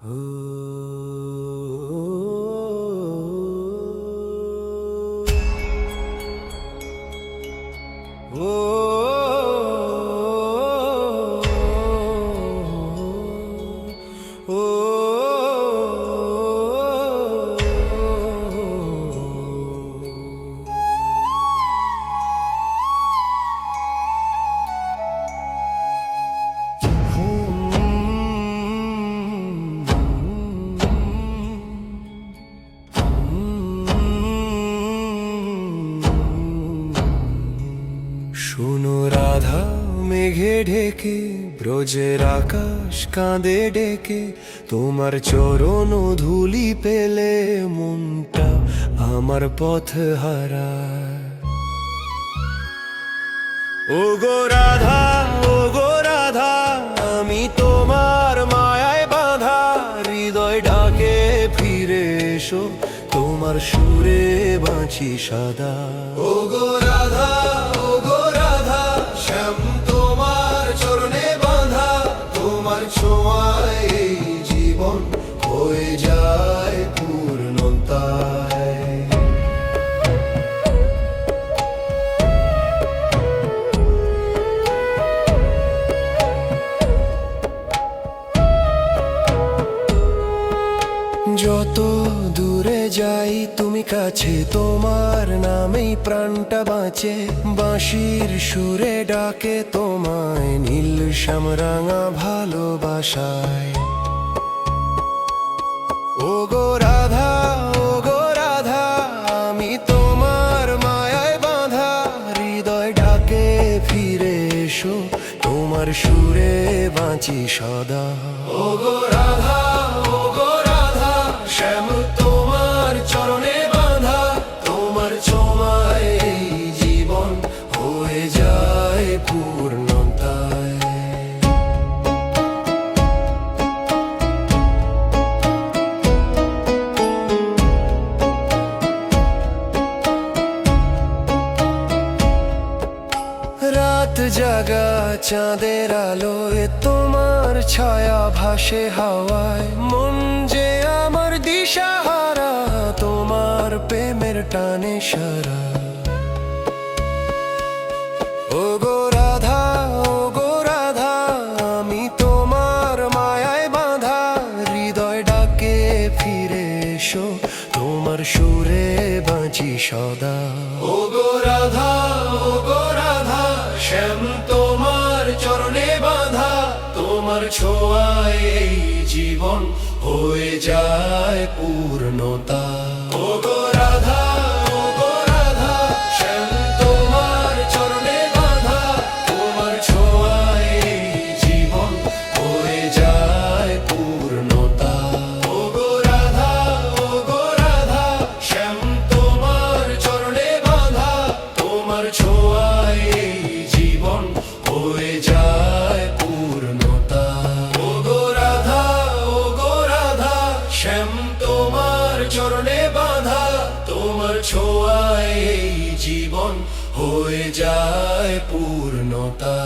Oh শুনো রাধা মেঘে ঢেকে, ব্রজের আকাশ কাঁদে ডেকে, তোমার চরণ ধুলি পেলে মনটা আমার পথ হারায় ও গো রাধা ও গো রাধা, আমি তোমার মায়ায় বাঁধা, হৃদয় ডাকে ফিরে এসো, তোমার সুরে বাঁচি সাদা। ও গো যত দূরে যাই, তুমি কাছে, তোমার নামেই প্রাণটা বাঁচে। বাঁশির সুরে ডাকে তোমায়, নীল শ্যামরাঙা ভালোবাসায়। ও গো রাধা ও গো রাধা, আমি তোমার মায়ায় বাঁধা। হৃদয় ডাকে, ফিরে এসো, তোমার সুরে বাঁচি সদা। ও গো রাধা রাত জাগা চাঁদের আলোয় তোমার ছায়া ভাসে হাওয়ায়। মন যে আমার দিশাহারা, তোমার প্রেমের টানে সারা। ও গো ফিরে এসো, তোমার সুরে বাঁচি সদা। ও গো রাধা ও গো রাধা, শ্যাম তোমার চরণে বাঁধা, তোমার ছোঁয়ায় এই জীবন হয়ে যায় পূর্ণতা। ছোঁয়ায় জীবন হয়ে যায় পূর্ণতা